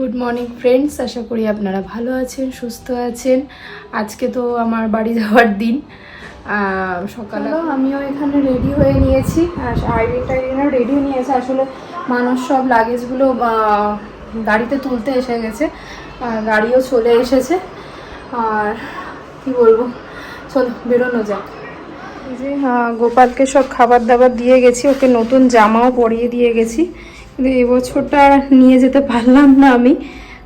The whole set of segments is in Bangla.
গুড মর্নিং ফ্রেন্ডস আশা করি আপনারা ভালো আছেন, সুস্থ আছেন। আজকে তো আমার বাড়ি যাওয়ার দিন। সকালে আমিও এখানে রেডি হয়ে নিয়েছি। আর আইডিন টাইডিনও রেডি নিয়েছে। আসলে মানুষ সব লাগেজগুলো গাড়িতে তুলতে এসে গেছে। গাড়িও চলে এসেছে। আর কি বলব? চলো, বেরোনো যাক। যে গোপালকে সব খাবার দাবার দিয়ে গেছি। ওকে নতুন জামাও পরিয়ে দিয়ে গেছি। কিন্তু এবছরটা নিয়ে যেতে পারলাম না আমি,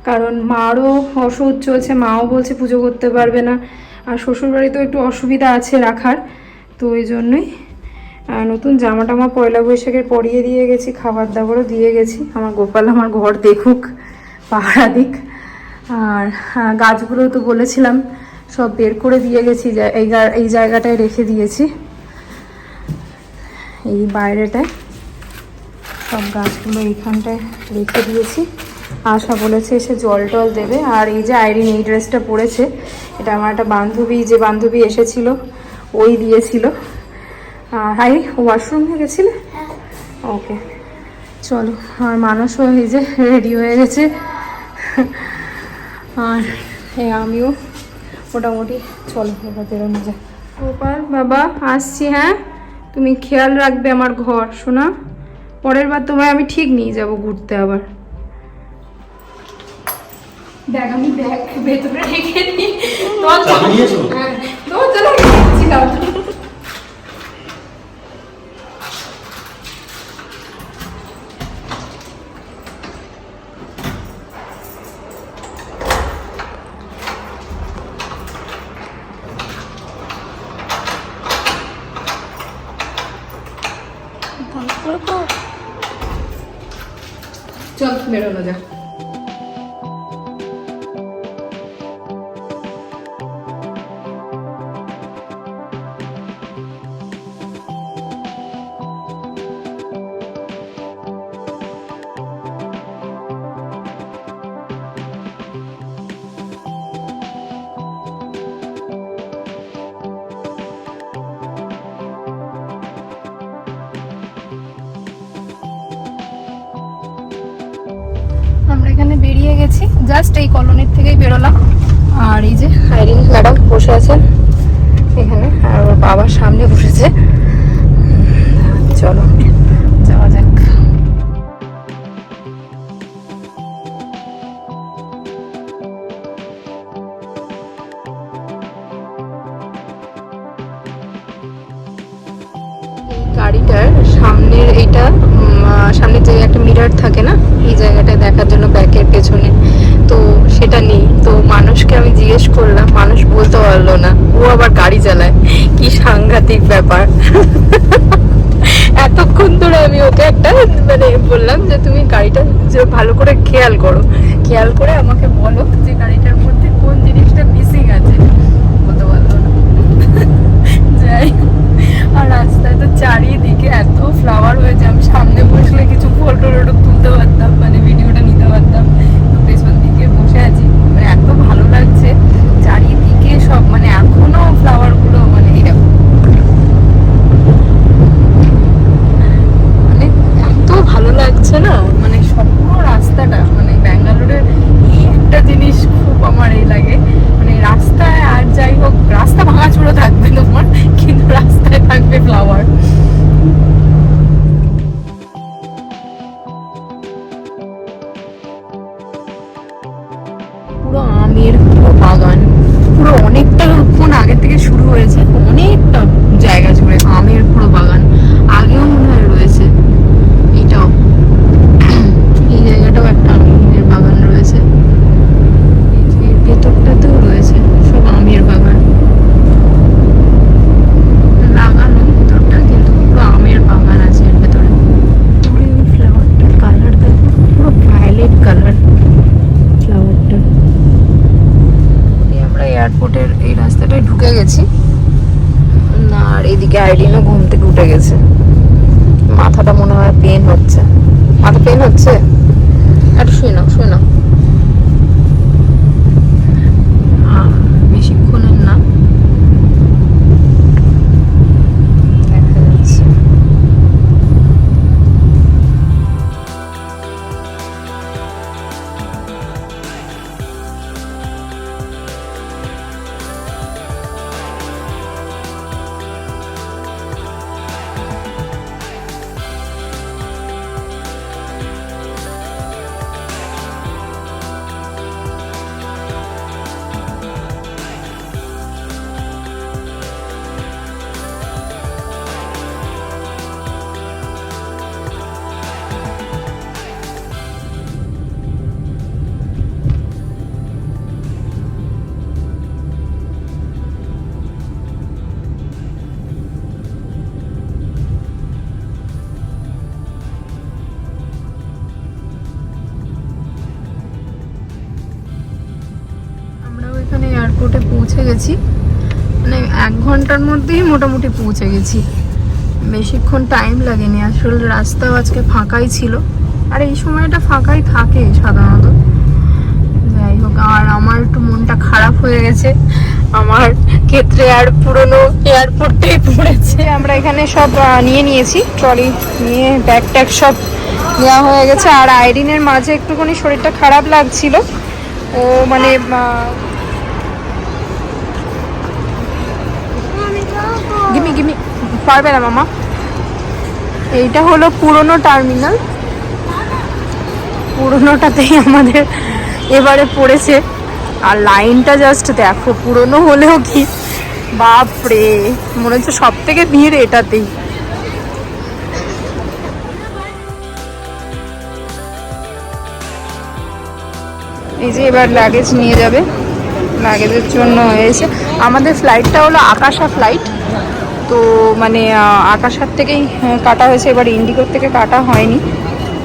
কারণ মারও অসুখ চলছে, মাও বলছে পুজো করতে পারবে না, আর শ্বশুরবাড়িতেও একটু অসুবিধা আছে রাখার, তো ওই জন্যই নতুন জামা টামা পয়লা বৈশাখের পরিয়ে দিয়ে গেছি, খাবার দাবারও দিয়ে গেছি, আমার গোপাল আমার ঘর দেখুক, পাহারা দিক, আর গাছগুলো তো বলেছিলাম, সব বের করে দিয়ে গেছি এই জায়গাটায় রেখে দিয়েছি, এই বাইরেটায়। সব গাছগুলো এইখানটায় রেখে দিয়েছি। আশা বলেছে এসে জল টল দেবে। আর এই যে আইরিন এই ড্রেসটা পরেছে এটা আমার একটা বান্ধবী যে বান্ধবী এসেছিল ওই দিয়েছিল। আর হাই ওয়াশরুমে গেছিলে? ওকে। চলো আর মানুষও এই যে রেডি হয়ে গেছে। আর আমিও মোটামুটি চলো এবার বেরোনো যায় গোপাল বাবা আসছি হ্যাঁ? তুমি খেয়াল রাখবে আমার ঘর শোনা? পরের বার তোমায় আমি ঠিক নিয়ে যাব ঘুরতে আবার। দেখ আমি ব্যাগ ভেতরে রেখে দিই। তোমার নিয়েছো? হ্যাঁ বেরিয়ে গেছি। জাস্ট এই কলোনির থেকেই বেরোলাম। আর এই যে হাইরিন ম্যাডাম বসে আছেন এখানে, আর ওর বাবার সামনে বসেছে। চলো। সেটা নেই। তো মানুষকে আমি জিজ্ঞেস করলাম, মানুষ বলতে পারল না। ও আবার গাড়ি চালায়। কি সাংঘাতিক ব্যাপার। এতক্ষণ ধরে আমি ওকে একটা মানে বললাম যে, তুমি গাড়িটা যে ভালো করে খেয়াল করো। খেয়াল করে আমাকে বলো যে, গাড়িটার মধ্যে কোন জিনিসটা মিসিং আছে? বলতে পারল না। যাই। আর রাস্তায় তো চারিদিকে এত ফ্লাওয়ার হয়েছে। আমি সামনে বসলে কিছু ফটো টটো তুলতে পারতাম মানে ভিডিওটা নিতে পারতাম তো পেছন দিকে বসে আছি মানে এত ভালো লাগছে চারিদিকে সব মানে এখনও ফ্লাওয়ারগুলো মানে এরকম। মানে এত ভালো লাগছে না? মানে সম্পূর্ণ রাস্তাটা মানে ব্যাঙ্গালোরের এই একটা জিনিস খুব আমার এই লাগে। মানে রাস্তায় আর যাই হোক, রাস্তা ভাঙাচুরো থাকবে তোমার, কিন্তু রাস্তায় থাকবে ফ্লাওয়ার গেছি। মানে এক ঘণ্টার মধ্যেই মোটামুটি পৌঁছে গেছি। বেশিক্ষণ টাইম লাগেনি। আসলে রাস্তাও আজকে ফাঁকাই ছিল। আর এই সময়টা ফাঁকাই থাকে সাধারণত। যাই হোক, আর আমার একটু মনটা খারাপ হয়ে গেছে। আমার ক্ষেত্রে আর পুরনো এয়ারপোর্টটাই পড়েছে। আমরা এখানে সব নিয়ে নিয়েছি। ট্রলি নিয়ে ব্যাগ ট্যাগ সব নেওয়া হয়ে গেছে। আর আইরিনের মাঝে একটুখানি শরীরটা খারাপ লাগছিল। ও মানে গিমি গিমি পারবে না, মামা। এইটা হলো পুরনো টার্মিনাল। পুরনোটাতেই আমাদের এবারে পড়েছে। আর লাইনটা জাস্ট দেখো, পুরনো হলেও কি? বাপরে, মনে হচ্ছে সব থেকে ভিড় এটাতেই। এই যে এবার লাগেজ নিয়ে যাবে। লাগেজের জন্য এসে আমাদের ফ্লাইটটা হলো আকাশা ফ্লাইট তো মানে আকাশার থেকেই কাটা হয়েছে। এবার ইন্ডিগোর থেকে কাটা হয়নি।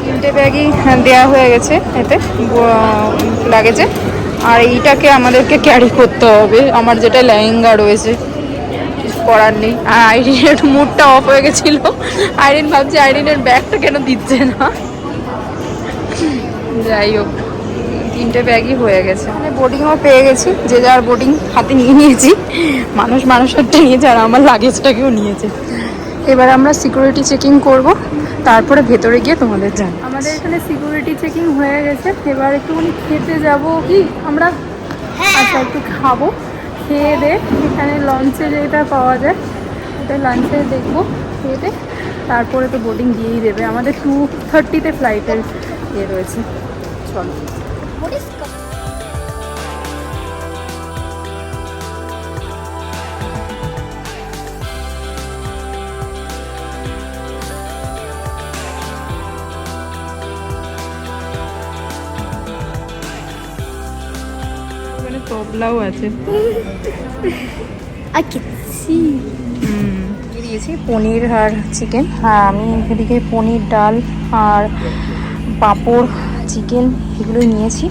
তিনটে ব্যাগই হ্যাঁ, দেয়া হয়ে গেছে এতে লাগেজে আর এইটাকে আমাদেরকে ক্যারি করতে হবে। আমার যেটা লেহেঙ্গা রয়েছে করার নেই। আর আইরিনের মুডটা অফ হয়ে গেছিল। আইরিন ভাবছে আইরিনের ব্যাগটা কেন দিচ্ছে না। যাই হোক। তিনটে ব্যাগই হয়ে গেছে। মানে বোর্ডিংও পেয়ে গেছি যে যার বোর্ডিং হাতে নিয়ে নিয়েছি। মানুষ মানুষেরটা নিয়েছে আর আমার লাগেজটাকেও নিয়েছে। এবার আমরা সিকিউরিটি চেকিং করব তারপরে ভেতরে গিয়ে তোমাদের জান আমাদের এখানে সিকিউরিটি চেকিং হয়ে গেছে। এবার একটুখানি খেতে যাব কি? আমরা আচ্ছা একটু খাব। খেয়ে দে এখানে লঞ্চে যেটা পাওয়া যায় ওটা লাঞ্চে দেখব খেয়ে দে। তারপরে তো বোর্ডিং দিয়েই দেবে। আমাদের টু থার্টিতে ফ্লাইটের ইয়ে রয়েছে। চলো। তবলাও আছে। হুম, দিয়েছি পনির আর চিকেন হ্যাঁ আমি এদিকে পনির ডাল আর পাঁপড় চিকেন এগুলোই নিয়েছি।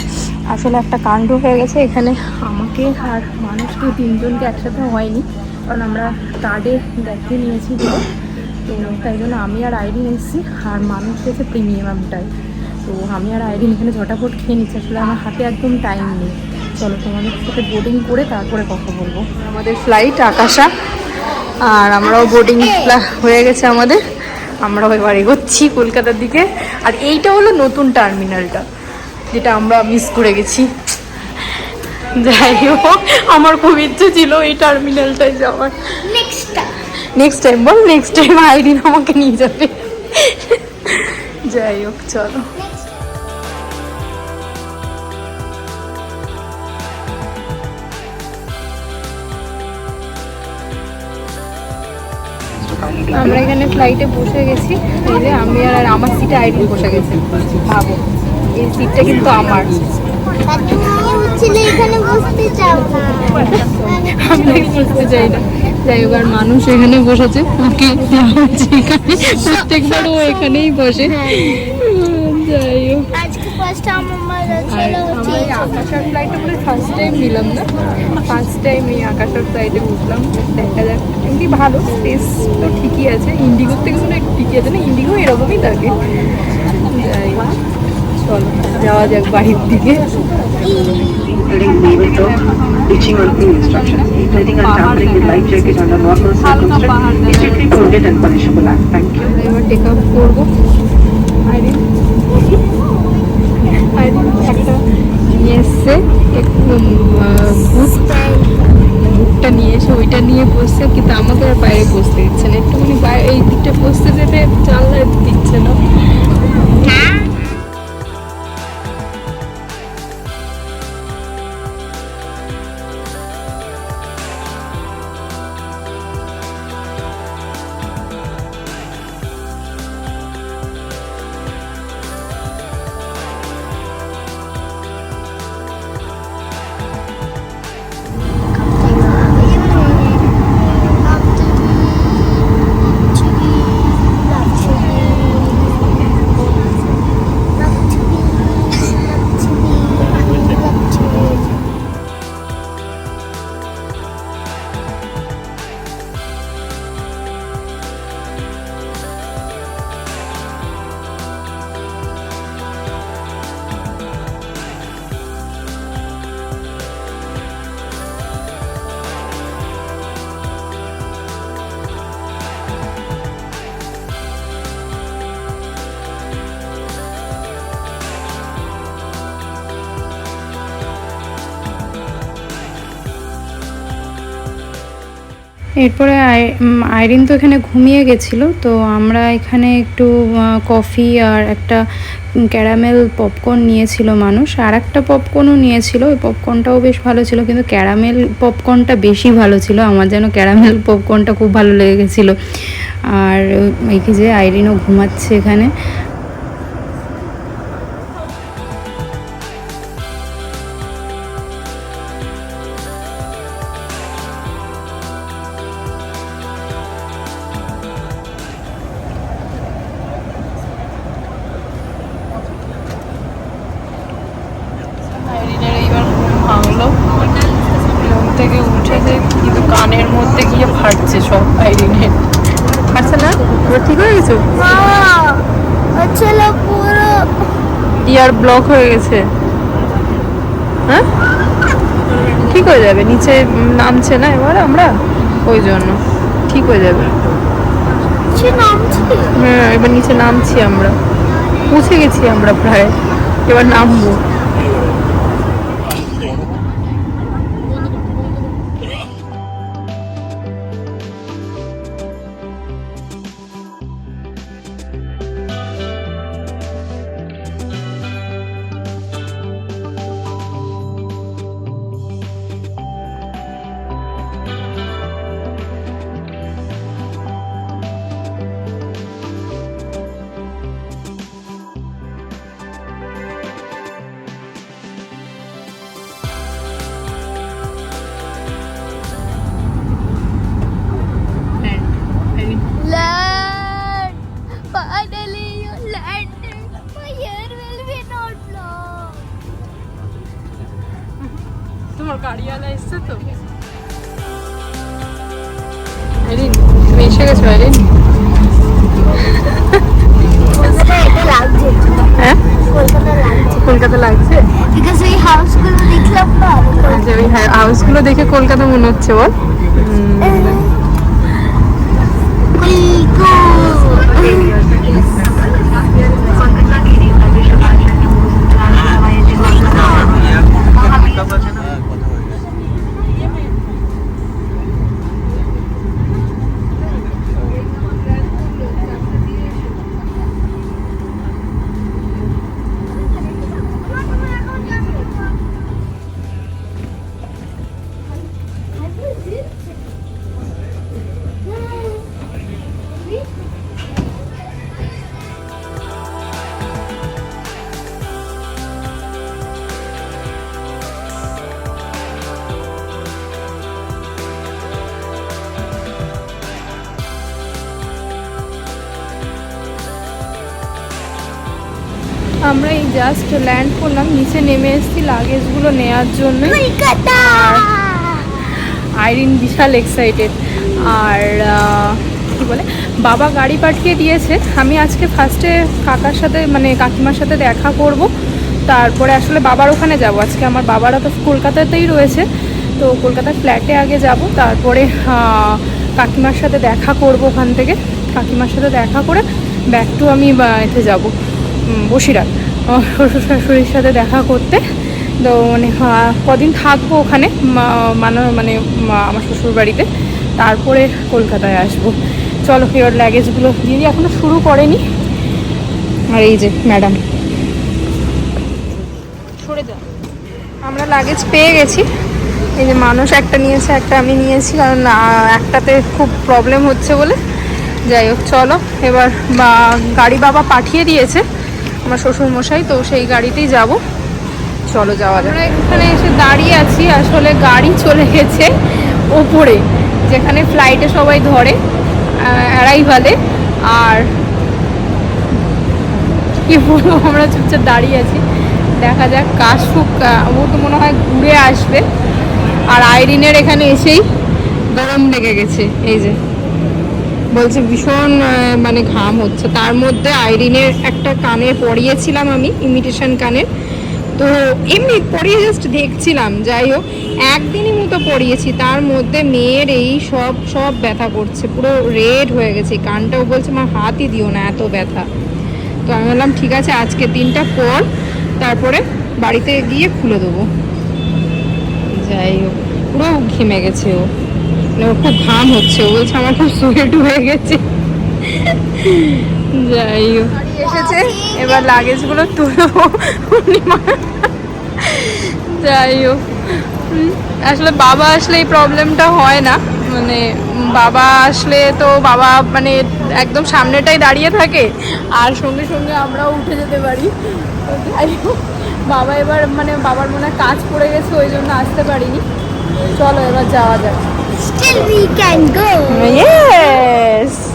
আসলে একটা কাণ্ড হয়ে গেছে এখানে। আমাকে আর মানুষকে তিনজনকে একসাথে হয়নি। কারণ আমরা কার্ডে দেখে নিয়েছি তো তাই জন্য আমি আর আইডিন এসেছি। আর মানুষ গেছে প্রিমিয়ামটাই তো আমি আর আইডিন এখানে ঝটাফট খেয়ে নিচ্ছি। আসলে আমার হাতে একদম টাইম নেই। চলো তোমাদের সাথে বোর্ডিং করে তারপরে কথা বলব। আমাদের ফ্লাইট আকাশা। আর আমরাও বোর্ডিং হয়ে গেছে আমাদের। আমরাও এবার এগোচ্ছি কলকাতার দিকে। আর এইটা হলো নতুন টার্মিনালটা যেটা আমরা মিস করে গেছি। যাই হোক আমার খুব ইচ্ছে ছিল এই টার্মিনালটায় যাওয়ার। নেক্সট টাইম নেক্সট টাইম বল নেক্সট টাইম আইডিন আমাকে নিয়ে যাবে। যাই হোক চলো। আমরা এখানে ফ্লাইটে বসে গেছি। এই যে আমি আর আমার সিটে আইডিন বসে গেছে। ভাবো এই সিটটা কিন্তু আমার। আমি বসতে চাই না। যাই হোক আর মানুষ এখানে বসেছে ওকে এখানে প্রত্যেকবার ও এখানেই বসে। যাই হোক। ফার্স্ট আমার মারা আর ছিল আমরা এই আকাশার ফ্লাইটে মানে ফার্স্ট টাইম নিলাম না ফার্স্ট টাইম এই আকাশার ফ্লাইটে উঠলাম দেখা যাক এমনি ভালো স্পেস তো ঠিকই আছে ইন্ডিগোর থেকে মনে হয় ঠিকই আছে না ইন্ডিগো এরকমই থাকে যাই হোক, চলো যাওয়া যাক বাড়ির দিকে including naval talk, teaching on crew instructions, including and tampering with life jacket under normal circumstances, is strictly prohibited and punishable act. Thank you. আমরা এবার টেক আপ করব আইরিন আইরিন একটা বুট বুটটা নিয়ে এসে ওইটা নিয়ে বসছে কিন্তু আমাকে বাইরে বসতে দিচ্ছে না। একটুখানি বাইরে এই দিকটা বসতে যেতে জানলায় দিচ্ছে না। এরপরে আইরিন তো এখানে ঘুমিয়ে গেছিল, তো আমরা এখানে একটু কফি আর একটা ক্যারামেল পপকর্ন নিয়েছিল মানুষ। আর একটা পপকর্নও নিয়েছিল, ওই পপকর্নটাও বেশ ভালো ছিল, কিন্তু ক্যারামেল পপকর্নটা বেশি ভালো ছিল। আমার যেন ক্যারামেল পপকর্নটা খুব ভালো লেগে গেছিল আর, এই যে আইরিনও ঘুমাচ্ছে এখানে। ইয়ার হয়ে গেছে। হ্যাঁ? ঠিক হয়ে যাবে নিচে নামছে না এবার আমরা? ওই জন্য ঠিক হয়ে যাবে। হ্যাঁ এবার নিচে নামছি আমরা। পৌঁছে গেছি আমরা প্রায় এবার নামবো। গেছো কলকাতা লাগছে। হ্যাঁ ওই হাউসগুলো হাউসগুলো দেখে কলকাতা মনে হচ্ছে বল। আমরা এই জাস্ট ল্যান্ড করলাম নিচে নেমে এসেছি লাগেজগুলো নেওয়ার জন্য। আইরিন বিশাল এক্সাইটেড আর কি বলে? বাবা গাড়ি পাঠিয়ে দিয়েছে। আমি আজকে ফার্স্টে কাকার সাথে মানে কাকিমার সাথে দেখা করব। তারপরে আসলে বাবার ওখানে যাব। আজকে আমার বাবারা তো কলকাতাতেই রয়েছে। তো কলকাতার ফ্ল্যাটে আগে যাব। তারপরে কাকিমার সাথে দেখা করব ওখান থেকে। কাকিমার সাথে দেখা করে ব্যাক টু আমি এতে যাব। আমার শ্বশুর শাশুড়ির সাথে দেখা করতে। তো মানে কদিন থাকব ওখানে মানে মানে আমার শ্বশুর বাড়িতে তারপরে কলকাতায় আসব। চলো, এবার লাগেজগুলো দিয়ে দিই এখনও শুরু করেনি। আর এই যে ম্যাডাম সরে আমরা লাগেজ পেয়ে গেছি। এই যে মানুষ একটা নিয়েছে, একটা আমি নিয়েছি, কারণ একটাতে খুব প্রবলেম হচ্ছে বলে। যাই হোক, চলো, এবার গাড়ি বাবা পাঠিয়ে দিয়েছে। আমার শ্বশুর মশাই তো সেই গাড়িতেই যাব। চলো যাওয়া আমরা এখানে এসে দাঁড়িয়ে আছি, আসলে গাড়ি চলে গেছে ওপরে, যেখানে ফ্লাইটে সবাই ধরে অ্যারাইভালে আর কি বলব, আমরা চুপচাপ দাঁড়িয়ে আছি। দেখা যাক কাশুক ও তো মনে হয় ঘুরে আসবে। আর আইরিনের এখানে এসেই গরম লেগে গেছে, এই যে। বলছে ভীষণ মানে ঘাম হচ্ছে। তার মধ্যে আইরিনের একটা কানে পরিয়েছিলাম আমি ইমিটেশন কানের তো এমনি পরিয়ে জাস্ট দেখছিলাম, যাই হোক, একদিনই মতো পরিয়েছি তার মধ্যে মেয়ের এই সব সব ব্যথা করছে, পুরো রেড হয়ে গেছে। কানটাও বলছে, মা, হাতই দিও না, এত ব্যথা। তো আমি বললাম, ঠিক আছে আজকে দিনটা পর তারপরে বাড়িতে গিয়ে খুলে দেবো। যাই হোক, পুরো ঘেমে গেছে ও। ওর খুব ঘাম হচ্ছে ও বলছে আমার খুব সোয়েট হয়ে গেছে। যাই হোক। এসেছে এবার লাগেজগুলো তুলো। যাই হোক। আসলে বাবা আসলে এই প্রবলেমটা হয় না। মানে বাবা আসলে তো বাবা মানে একদম সামনেটাই দাঁড়িয়ে থাকে আর সঙ্গে সঙ্গে আমরাও উঠে যেতে পারি। যাই হোক বাবা এবার মানে বাবার মনে কাজ পড়ে গেছে ওই জন্য আসতে পারিনি। চলো এবার যাওয়া যাক। till we can go. Yes.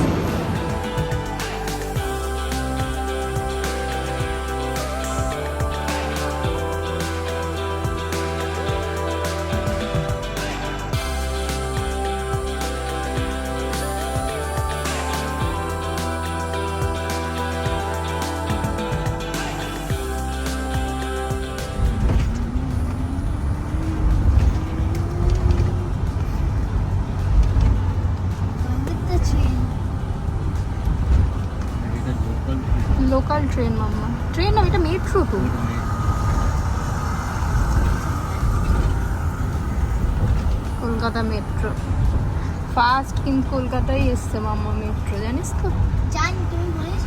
কলকাতায় এসছে মাম্মা মেট্রো জানিস তো? জানি তুমি বলিস?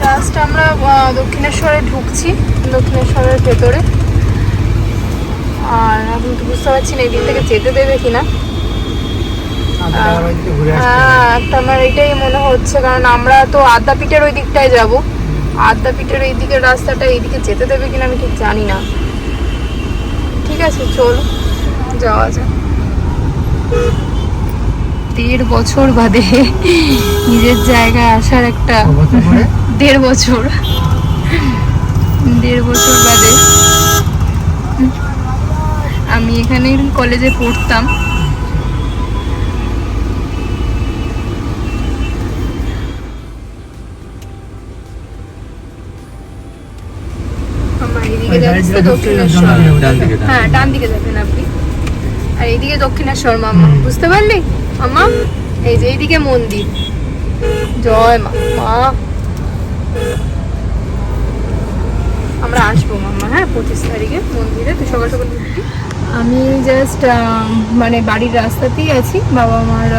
জাস্ট আমরা দক্ষিণেশ্বরে ঢুকছি দক্ষিণেশ্বরের ভেতরে। আর এখন তো বুঝতে পারছি না এই দিক থেকে যেতে দেবে কিনা। হ্যাঁ একটা আমার এটাই মনে হচ্ছে কারণ আমরা তো আদ্যাপীঠের ওই দিকটায় যাব। আদ্যাপীঠের এই দিকের রাস্তাটা এইদিকে যেতে দেবে কিনা আমি ঠিক জানি না। ঠিক আছে চল যাওয়া যাক। দেড় বছর বাদে নিজের জায়গায় আসার একটা দেড় বছর। দেড় বছর বাদে আমি এখানে কলেজে পড়তাম। হ্যাঁ ডান দিকে যাবেন আপনি। আর এইদিকে দক্ষিণেশ্বর মামা বুঝতে পারলি? মামা এই যে এইদিকে মন্দির। জয় মা মা। আমরা আসব মামা হ্যাঁ পঁচিশ তারিখে মন্দিরে। তুই সকাল সকাল আমি জাস্ট মানে বাড়ির রাস্তাতেই আছি। বাবা মার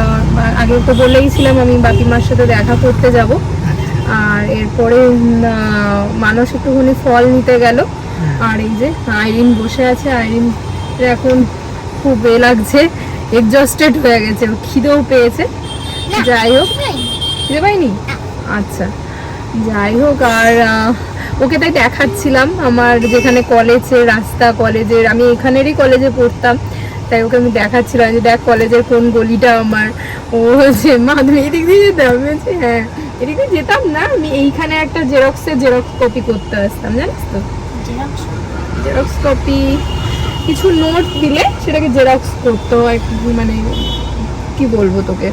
আগে তো বলেইছিলাম আমি বাকি মার সাথে দেখা করতে যাব। আর এরপরে মানুষ একটুখানি ফল নিতে গেল। আর এই যে আইরিন বসে আছে। আইরিন এখন খুব এ লাগছে। এক্সস্টেড হয়ে গেছে খিদেও পেয়েছে। যাই হোক। খিদে পাইনি। আচ্ছা। যাই হোক আর ওকে তাই দেখাচ্ছিলাম। আমার যেখানে কলেজের রাস্তা কলেজের আমি এখানেরই কলেজে পড়তাম। তাই ওকে আমি দেখাচ্ছিলাম যে দেখ কলেজের কোন গলিটা আমার। ও হচ্ছে মা তুমি এদিক দিয়ে যেতাম আমি বলছি হ্যাঁ। এদিক দিয়ে যেতাম না আমি এইখানে একটা জেরক্সের জেরক্স কপি করতে আসতাম জানিস তো? জেরক্স কপি কিছু নোট দিলে সেটাকে জেরক্স করতে হয় মানে কি বলব তোকে?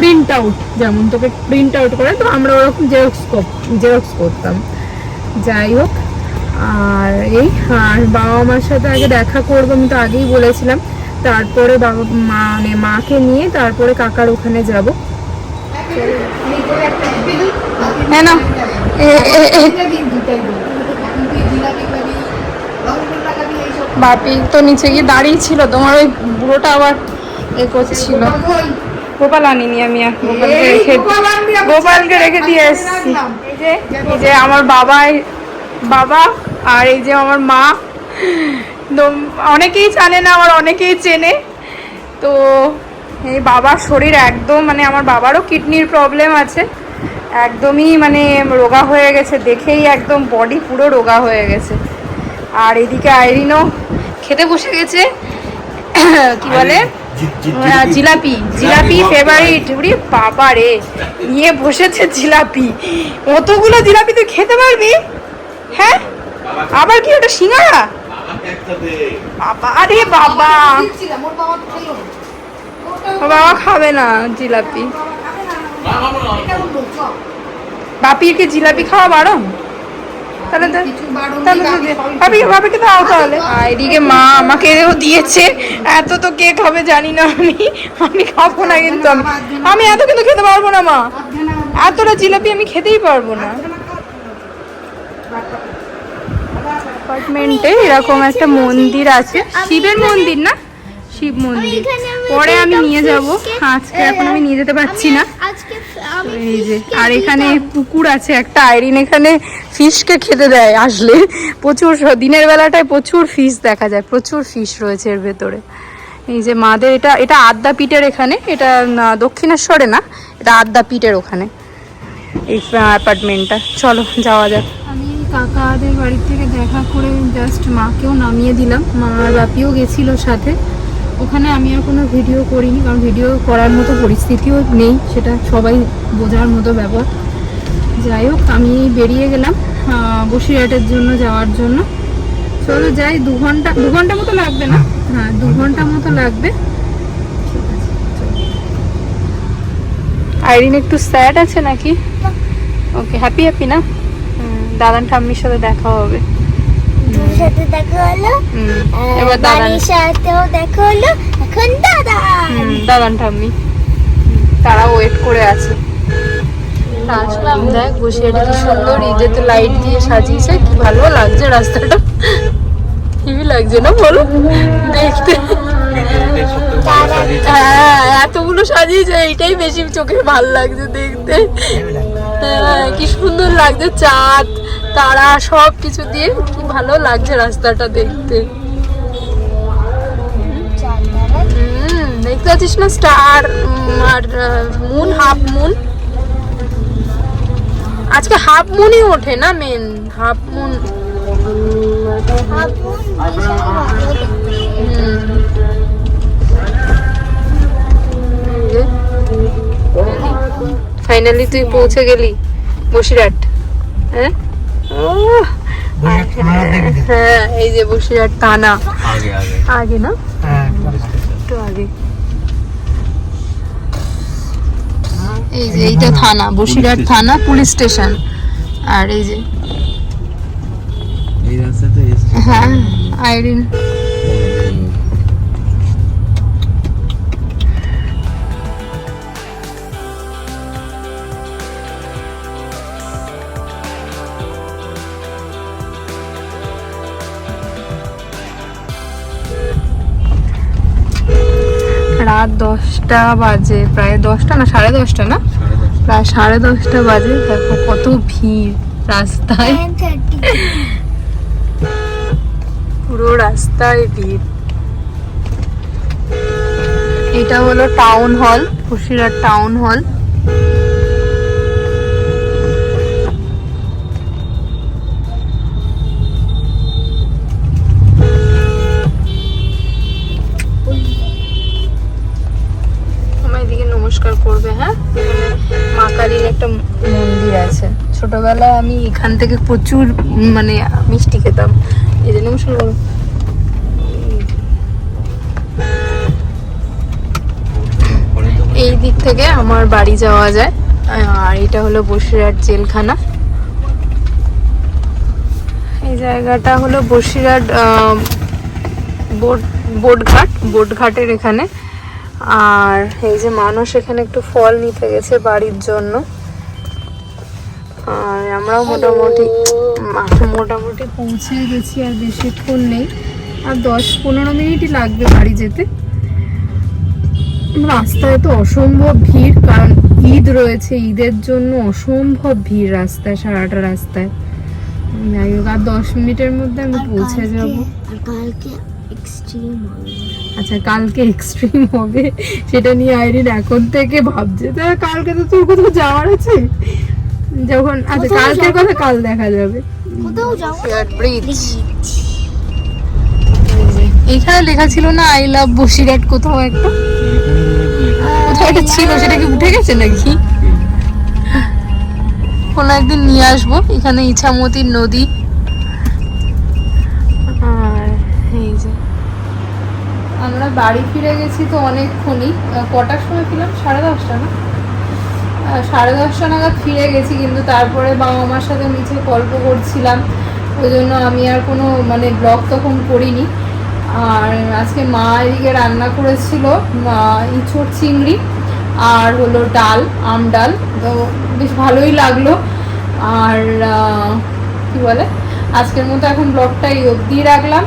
প্রিন্ট আউট যেমন তোকে প্রিন্ট আউট করে তো আমরা ওরকম জেরক্স জেরক্স করতাম। যাই হোক আর এই আর বাবা মার সাথে আগে দেখা করব আমি তো আগেই বলেছিলাম। তারপরে বাবা মা মানে মাকে নিয়ে তারপরে কাকার ওখানে যাব। হ্যাঁ না বাপি তো নিচে গিয়ে দাঁড়িয়ে ছিল তোমার ওই বুড়োটা আবার এ করছিল। গোপাল আনিনি আমি আর গোপালকে রেখে গোপালকে রেখে দিয়ে এসেছি। এই যে আমার বাবাই বাবা আর এই যে আমার মা। অনেকেই জানে না আমার অনেকেই চেনে। তো এই বাবার শরীর একদম মানে আমার বাবারও কিডনির প্রবলেম আছে। একদমই মানে রোগা হয়ে গেছে দেখেই একদম বডি পুরো রোগা হয়ে গেছে। আর এদিকে আইরিনও খেতে বসে গেছে কি বলে জিলাপি জিলাপি ফেভারিট উরি বাবা রে নিয়ে বসেছে জিলাপি অতগুলো জিলাপি তুই খেতে পারবি হ্যাঁ আবার কি ওটা সিঙ্গারা বাবা আরে বাবা বাবা খাবে না জিলাপি বাপির কি জিলাপি খাওয়া বারণ তাহলে তো তাহলে তো দে। ভাবি ভাবিকে দাও তাহলে। এদিকে মা আমাকেও দিয়েছে। এত তো কে খাবে জানি না আমি। আমি খাব না কিন্তু আমি আমি এত কিন্তু খেতে পারব না মা। এতটা জিলাপি আমি খেতেই পারব না। অ্যাপার্টমেন্টে এরকম একটা মন্দির আছে। শিবের মন্দির না? শিব মন্দির। পরে আমি নিয়ে যাব। আজকে এখন আমি নিয়ে যেতে পারছি না। এই যে আর এখানে পুকুর আছে একটা আইরিন এখানে ফিশকে খেতে দেয় আসলে। প্রচুর দিনের বেলাটায় প্রচুর ফিশ দেখা যায় প্রচুর ফিশ রয়েছে এর ভেতরে। এই যে মাদের এটা এটা আদ্যা আদ্যাপীঠের এখানে এটা না, দক্ষিণেশ্বরে না এটা আদ্যা আদ্যাপীঠের ওখানে। এই অ্যাপার্টমেন্টটা। চলো যাওয়া যাক। আমি কাকাদের বাড়ি থেকে দেখা করে জাস্ট মাকেও নামিয়ে দিলাম মা আর বাপিও গেছিল সাথে। ওখানে আমি আর কোনো ভিডিও করিনি কারণ ভিডিও করার মতো পরিস্থিতিও নেই সেটা সবাই বোঝার মতো ব্যাপার। যাই হোক আমি বেরিয়ে গেলাম বসিরহাটের জন্য যাওয়ার জন্য। চলো যাই দু ঘণ্টা দু ঘণ্টা মতো লাগবে না? হ্যাঁ দু ঘণ্টা মতো লাগবে। আইরিন একটু স্যাড আছে নাকি? ওকে হ্যাপি হ্যাপি না? হুম, দাদান ঠাম্মির সাথে দেখা হবে। সাথে দেখা হলো। এবার দাদান বাড়ির সাথেও দেখা হলো। এখন দাদা। দাদান ঠাম্মি। তারা ওয়েট করে আছে। আসলাম দেখ বসে এটা কি সুন্দর। ঈদে তো লাইট দিয়ে সাজিয়েছে কি ভালো লাগছে রাস্তাটা। হেভি লাগছে না বলো? দেখতে। হ্যাঁ এতগুলো সাজিয়েছে এইটাই বেশি চোখে ভালো লাগছে দেখতে। হ্যাঁ কি সুন্দর লাগছে চাঁদ। তারা সব কিছু দিয়ে কি ভালো লাগছে রাস্তাটা দেখতে। দেখতে পাচ্ছিস না? স্টার আর মুন হাফ মুন আজকে হাফ মুনই ওঠে না মেন হাফ মুন। ফাইনালি তুই পৌঁছে গেলি, বসিরহাট হ্যাঁ? হ্যাঁ, হ্যাঁ এই যে বসে আর আগে না? আগে। এই যে এইটা থানা বসিরহাট থানা পুলিশ স্টেশন। আর এই যে হ্যাঁ আইরিন। রাত দশটা বাজে, প্রায় দশটা না, সাড়ে দশটা না? প্রায় সাড়ে দশটা বাজে, দেখো কত ভিড় রাস্তায়। পুরো রাস্তায় ভিড়। এটা হলো টাউন হল খুশিরার টাউন হল নমস্কার করবে হ্যাঁ? মা কালীর একটা মন্দির আছে। ছোটবেলায় আমি এখান থেকে প্রচুর মানে মিষ্টি খেতাম। এই জন্য এই দিক থেকে আমার বাড়ি যাওয়া যায়। আর এটা হলো বসিরহাট জেলখানা। এই জায়গাটা হলো বসিরহাট বোট, বোটঘাট, বোটঘাটের এখানে। আর এই যে মানুষ এখানে একটু ফল নিতে গেছে বাড়ির জন্য। আর আমরাও মোটামুটি মোটামুটি পৌঁছে গেছি আর বেশিক্ষণ নেই। আর দশ পনেরো মিনিটই লাগবে বাড়ি যেতে। রাস্তায় তো অসম্ভব ভিড় কারণ ঈদ রয়েছে ঈদের জন্য অসম্ভব ভিড় রাস্তায় সারাটা রাস্তায়। যাই হোক আর দশ মিনিটের মধ্যে আমি পৌঁছে যাব। এক্সট্রিম হবে আচ্ছা কালকে এক্সট্রিম হবে সেটা নিয়ে আইরিন এখন থেকে ভাবছে তা কালকে তো তোর কোথাও যাওয়ার আছে? যখন আচ্ছা কালকের কথা কাল দেখা যাবে? কোথাও যাব ব্রিজ এইখানে লেখা ছিল না আই লাভ বসিরহাট কোথাও একটা? কোথাও একটা ছিল সেটা কি উঠে গেছে নাকি? কোনো একদিন নিয়ে আসব। এখানে ইছামতির নদী আর এই যে আমরা বাড়ি ফিরে গেছি তো অনেকক্ষণই। কটার সময় ফিরলাম? সাড়ে দশটা না? সাড়ে দশটা নাগাদ ফিরে গেছি, কিন্তু তারপরে বাবা মার সাথে নিচে গল্প করছিলাম। ওই জন্য আমি আর কোনো মানে ব্লগ তখন করিনি। আর আজকে মা এদিকে রান্না করেছিল ইঁচড় চিংড়ি আর হলো ডাল, আম ডাল। তো বেশ ভালোই লাগল। আর কি বলে? আজকের মতো এখন ব্লগটা অবধি রাখলাম।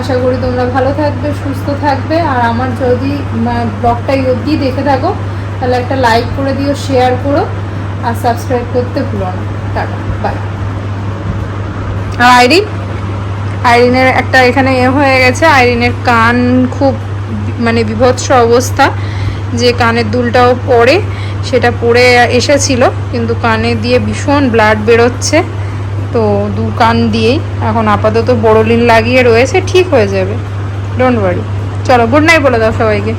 আশা করি তোমরা ভালো থাকবে, সুস্থ থাকবে। আর আমার যদি ব্লগটা অবধি দেখে থাকো, তাহলে একটা লাইক করে দিও শেয়ার করো, আর সাবস্ক্রাইব করতে ভুলো না। টাটা বাই আর আইরিন? আইরিনের একটা এখানে এ হয়ে গেছে, আইরিনের কান খুব মানে বিভৎস অবস্থা, যে কানের দুলটাও পড়ে, সেটা পড়ে এসেছিল, কিন্তু কানে দিয়ে ভীষণ ব্লাড বেরোচ্ছে। তো দু কান দিয়েই। এখন আপাতত বড়লিন লাগিয়ে রয়েছে, ঠিক হয়ে যাবে। ডোন্ট ওয়ারি চলো গুড নাইট বলে দাও সবাইকে।